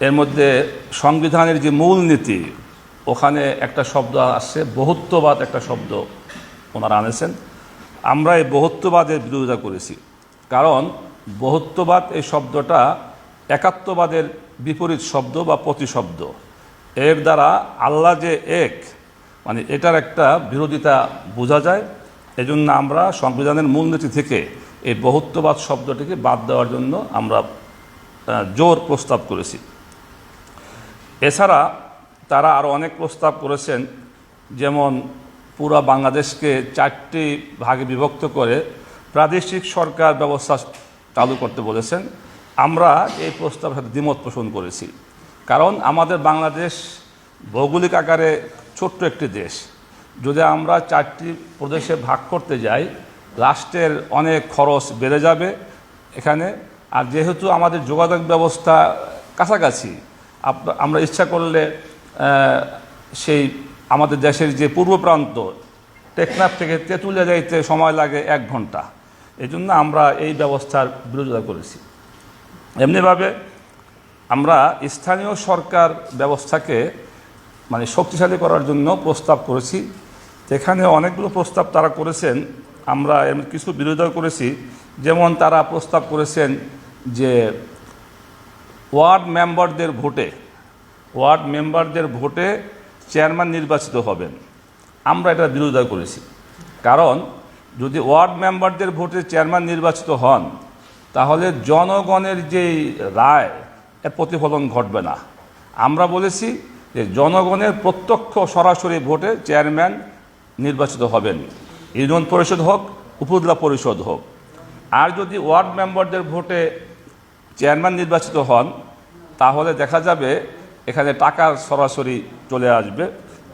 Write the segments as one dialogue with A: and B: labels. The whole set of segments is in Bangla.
A: এর মধ্যে সংবিধানের যে মূল নীতি ওখানে একটা শব্দ আসছে, বহুত্ববাদ একটা শব্দ ওনারা আনেছেন। আমরা এই বহুত্ববাদের বিরোধিতা করেছি। কারণ বহুত্ববাদ এই শব্দটা একাত্মবাদের বিপরীত শব্দ বা প্রতিশব্দ। এর দ্বারা আল্লাহ যে এক মানে এটার একটা বিরোধিতা বোঝা যায়। এজন্য আমরা সংবিধানের মূলনীতি থেকে এই বহুত্ববাদ শব্দটিকে বাদ দেওয়ার জন্য আমরা জোর প্রস্তাব করেছি। এছাড়া তারা আরও অনেক প্রস্তাব করেছেন, যেমন পুরা বাংলাদেশকে চারটি ভাগে বিভক্ত করে প্রাদেশিক সরকার ব্যবস্থা চালু করতে বলেছেন। আমরা এই প্রস্তাবের সাথে দ্বিমত পোষণ করেছি। কারণ আমাদের বাংলাদেশ ভৌগোলিক আকারে ছোট্ট একটি দেশ। যদি আমরা চারটি প্রদেশে ভাগ করতে যাই, রাষ্ট্রের অনেক খরচ বেড়ে যাবে এখানে। আর যেহেতু আমাদের যোগাযোগ ব্যবস্থা কাছাকাছি আমরা ইচ্ছা করলে সেই আমাদের দেশের যে পূর্ব প্রান্ত, টেকনাফ থেকে তেঁতুলিয়া যাইতে সময় লাগে এক ঘণ্টা। এই জন্য আমরা এই ব্যবস্থার বিরোধিতা করেছি। এমনিভাবে আমরা স্থানীয় সরকার ব্যবস্থাকে মানে শক্তিশালী করার জন্য প্রস্তাব করেছি। এখানে অনেকগুলো প্রস্তাব তারা করেছেন। আমরা কিছু বিরোধিতা করেছি। যেমন তারা প্রস্তাব করেছেন যে ওয়ার্ড মেম্বারদের ভোটে, ওয়ার্ড মেম্বারদের ভোটে চেয়ারম্যান নির্বাচিত হবেন। আমরা এটা বিরোধিতা করেছি। কারণ, যদি ওয়ার্ড মেম্বারদের ভোটে চেয়ারম্যান নির্বাচিত হন, তাহলে জনগণের যেই রায়, এর প্রতিফলন ঘটবে না। আমরা বলেছি যে জনগণের প্রত্যক্ষ সরাসরি ভোটে চেয়ারম্যান নির্বাচিত হবেন। ইউনিয়ন পরিষদ হোক, উপজেলা পরিষদ হোক। আর যদি ওয়ার্ড মেম্বারদের ভোটে চেয়ারম্যান নির্বাচিত হন, তাহলে দেখা যাবে এখানে টাকার সরাসরি চলে আসবে।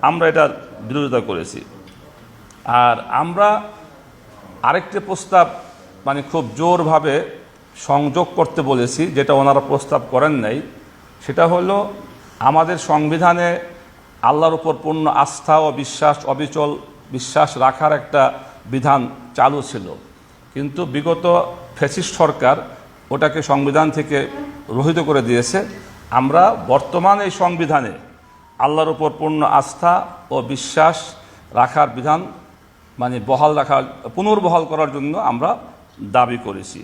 A: আমরা এটার বিরোধিতা করেছি। আর আমরা আরেকটি প্রস্তাব মানে খুব জোরভাবে সংযোগ করতে বলেছি, যেটা ওনারা প্রস্তাব করেন নাই। সেটা হলো, আমাদের সংবিধানে আল্লাহর উপর পূর্ণ আস্থা ও বিশ্বাস, অবিচল বিশ্বাস রাখার একটা বিধান চালু ছিল। কিন্তু বিগত ফ্যাসিস্ট সরকার ওটাকে সংবিধান থেকে রহিত করে দিয়েছে। আমরা বর্তমান এই সংবিধানে আল্লাহর ওপর পূর্ণ আস্থা ও বিশ্বাস রাখার বিধান মানে বহাল রাখার, পুনর্বহাল করার জন্য আমরা দাবি করেছি।